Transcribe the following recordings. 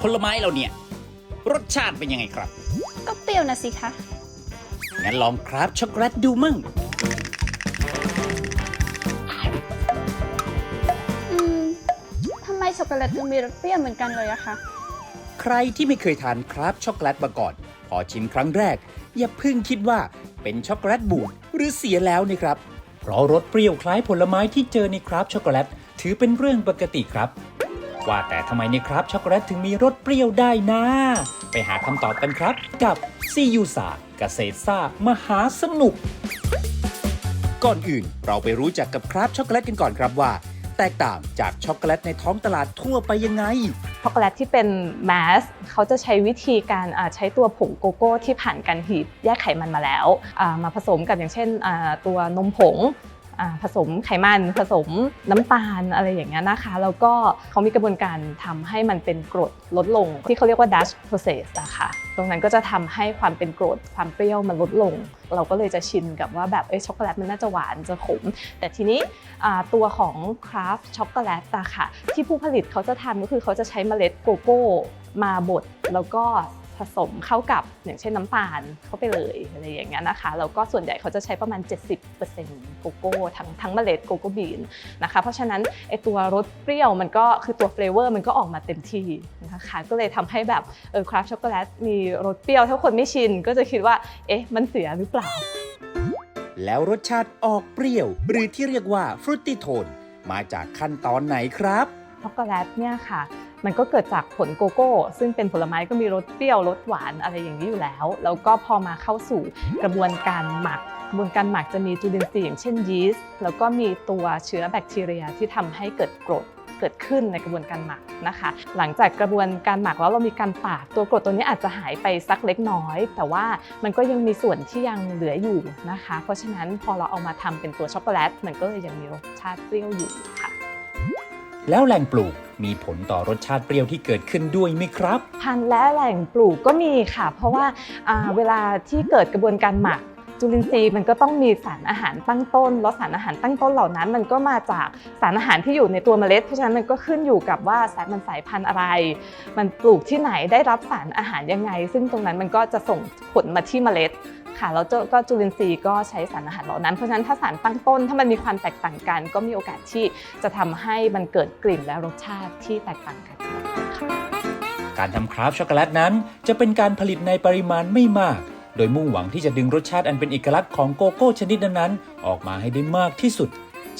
ผลไม้เราเนี่ย รสชาติเป็นยังไงครับ ก็เปรี้ยวนะสิคะ งั้นลองคราฟช็อกโกแลตดูมั่ง อืมทำไมช็อกโกแลตถึงมีรสเปรี้ยวเหมือนกันเลยอะคะใครที่ไม่เคยทานคราฟช็อกโกแลตมาก่อน พอชิมครั้งแรก อย่าเพิ่งคิดว่าเป็นช็อกโกแลตบูดหรือเสียแล้วนะครับ เพราะรสเปรี้ยวคล้ายผลไม้ที่เจอในคราฟช็อกโกแลตถือเป็นเรื่องปกติครับ ว่าแต่ทำไมในคราฟช็อกโกแลตถึงมีรสเปรี้ยวได้นะ ไปหาคำตอบกันครับ กับซียูซาเกษตรซ่ามหาสนุก ก่อนอื่นเราไปรู้จักกับคราฟช็อกโกแลตกันก่อนครับว่า แตกต่างจากช็อกโกแลตในท้องตลาดทั่วไปยังไงช็อกโกแลตที่เป็นแมสเขาจะใช้วิธีการใช้ตัวผงโกโก้ที่ผ่านการหีบแยกไขมันมาแล้ว มาผสมกับอย่างเช่นตัวนมผง ผสมไขมันผสมน้ำตาลอะไรอย่างเงี้ยนะคะ แล้วก็เขามีกระบวนการทำให้มันเป็นกรดลดลง ที่เขาเรียกว่า Dutch process อะค่ะตรงนั้นก็จะทำให้ความเป็นกรดความเปรี้ยวมันลดลง เราก็เลยจะชินกับว่าแบบเอ้ยช็อกโกแลตมันน่าจะหวานจะขม แต่ทีนี้ตัวของคราฟช็อกโกแลตอะค่ะที่ผู้ผลิตเขาจะทำก็คือเขาจะใช้เมล็ดโกโก้มาบดแล้วก็ ผสมเข้ากับอย่างเช่นน้ำตาลเข้าไปเลยอะไรอย่างเงี้ยนะคะแล้วก็ส่วนใหญ่เขาจะใช้ประมาณ 70%โกโก้ทั้งทั้งเมล็ดโกโก้บีนนะคะเพราะฉะนั้นไอตัวรสเปรี้ยวมันก็คือตัวเฟลเวอร์มันก็ออกมาเต็มที่นะคะก็เลยทำให้แบบเออคราฟช็อกโกแลตมีรสเปรี้ยวถ้าคนไม่ชินก็จะคิดว่าเอ๊ะมันเสียหรือเปล่า แล้วรสชาติออกเปรี้ยว หรือที่เรียกว่าฟรุตติโทนมาจากขั้นตอนไหนครับช็อกโกแลตเนี่ยค่ะ มันก็เกิดจากผลโกโก้ ซึ่งเป็นผลไม้ก็มีรสเปรี้ยวรสหวานอะไรอย่างนี้อยู่แล้ว แล้วก็พอมาเข้าสู่กระบวนการหมักกระบวนการหมักจะมีจุลินทรีย์อย่างเช่นยีสต์แล้วก็มีตัวเชื้อแบคทีเรียที่ทำให้เกิดกรดเกิดขึ้นในกระบวนการหมักนะคะ หลังจากกระบวนการหมักแล้วเรามีการตากตัวกรดตัวนี้อาจจะหายไปสักเล็กน้อย แต่ว่ามันก็ยังมีส่วนที่ยังเหลืออยู่นะคะ เพราะฉะนั้นพอเราเอามาทำเป็นตัวช็อกโกแลตมันก็เลยยังมีรสชาติเปรี้ยวอยู่ แล้วแหล่งปลูกมีผลต่อรสชาติเปรี้ยวที่เกิดขึ้นด้วยไหมครับ พันธุ์และแหล่งปลูกก็มีค่ะ เพราะว่าอ่าเวลาที่เกิดกระบวนการหมักจุลินทรีย์มันก็ต้องมีสารอาหารตั้งต้น แล้วสารอาหารตั้งต้นเหล่านั้น มันก็มาจากสารอาหารที่อยู่ในตัวเมล็ด เพราะฉะนั้นมันก็ขึ้นอยู่กับว่าสายมันสายพันธุ์อะไร มันปลูกที่ไหนได้รับสารอาหารยังไง ซึ่งตรงนั้นมันก็จะส่งผลมาที่เมล็ด ค่ะแล้วก็จุลินทรีย์ก็ใช้สารอาหารเหล่านั้น เพราะฉะนั้นถ้าสารตั้งต้น ถ้ามันมีความแตกต่างกัน ก็มีโอกาสที่จะทำให้มันเกิดกลิ่นและรสชาติที่แตกต่างกันการทำคราฟช็อกโกแลตนั้น จะเป็นการผลิตในปริมาณไม่มาก โดยมุ่งหวังที่จะดึงรสชาติอันเป็นเอกลักษณ์ของโกโก้ชนิดนั้นๆออกมาให้ได้มากที่สุด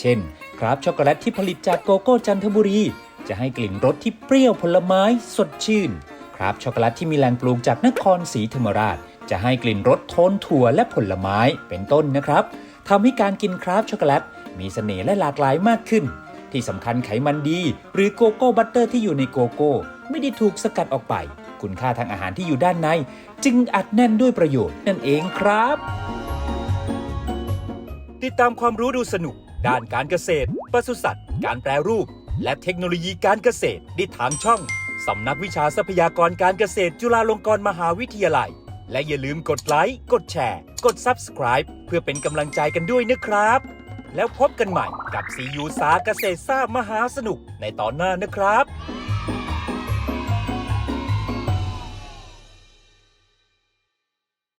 เช่น คราฟช็อกโกแลตที่ผลิตจากโกโก้จันทบุรี จะให้กลิ่นรสที่เปรี้ยวผลไม้สดชื่น คราฟช็อกโกแลตที่มีแหล่งปลูกจากนครศรีธรรมราช จะให้กลิ่นรสโทนถั่วและผลไม้เป็นต้นนะครับทำให้การกินคราฟช็อกโกแลตมีเสน่ห์และหลากหลายมากขึ้น ที่สำคัญไขมันดี หรือโกโก้บัตเตอร์ที่อยู่ในโกโก้ ไม่ได้ถูกสกัดออกไป คุณค่าทางอาหารที่อยู่ด้านใน จึงอัดแน่นด้วยประโยชน์นั่นเองครับ ติดตามความรู้ดูสนุก ด้านการเกษตรปศุสัตว์ การแปรรูป และเทคโนโลยีการเกษตรได้ทางช่องสำนักวิชาทรัพยากรการเกษตรจุฬาลงกรณ์มหาวิทยาลัย และอย่าลืมกดไลค์ กดแชร์ กด Subscribe เพื่อเป็นกำลังใจกันด้วยนะครับ แล้วพบกันใหม่กับซียูสาเกษตรซ่ามหาสนุกในตอนหน้านะครับ